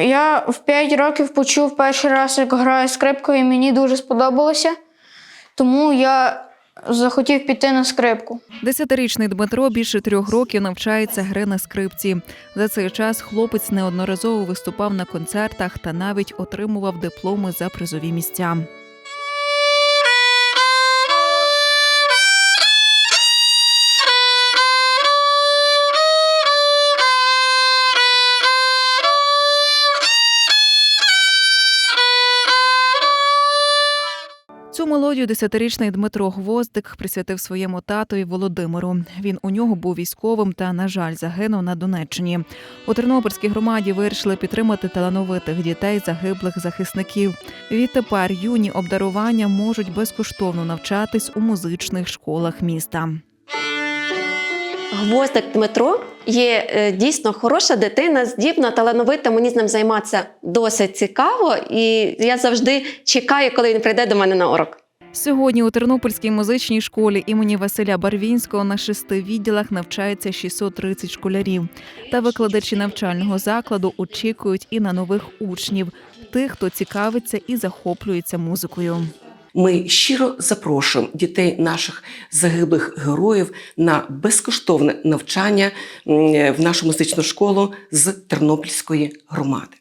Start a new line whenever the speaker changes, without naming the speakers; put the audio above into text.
Я в 5 років почув перший раз, як граю скрипкою, і мені дуже сподобалося. Тому я захотів піти на скрипку.
Десятирічний Дмитро більше трьох років навчається гри на скрипці. За цей час хлопець неодноразово виступав на концертах та навіть отримував дипломи за призові місця. Цю мелодію десятирічний Дмитро Гвоздик присвятив своєму татові Володимиру. Він у нього був військовим та, на жаль, загинув на Донеччині. У Тернопільській громаді вирішили підтримати талановитих дітей загиблих захисників. Відтепер юні обдарування можуть безкоштовно навчатись у музичних школах міста.
Гвоздик Дмитро є е, дійсно хороша дитина, здібна, талановита. Мені з ним займатися досить цікаво, і я завжди чекаю, коли він прийде до мене на урок.
Сьогодні у Тернопільській музичній школі імені Василя Барвінського на шести відділах навчається 630 школярів. Та викладачі навчального закладу очікують і на нових учнів, тих, хто цікавиться і захоплюється музикою.
Ми щиро запрошуємо дітей наших загиблих героїв на безкоштовне навчання в нашу музичну школу з Тернопільської громади.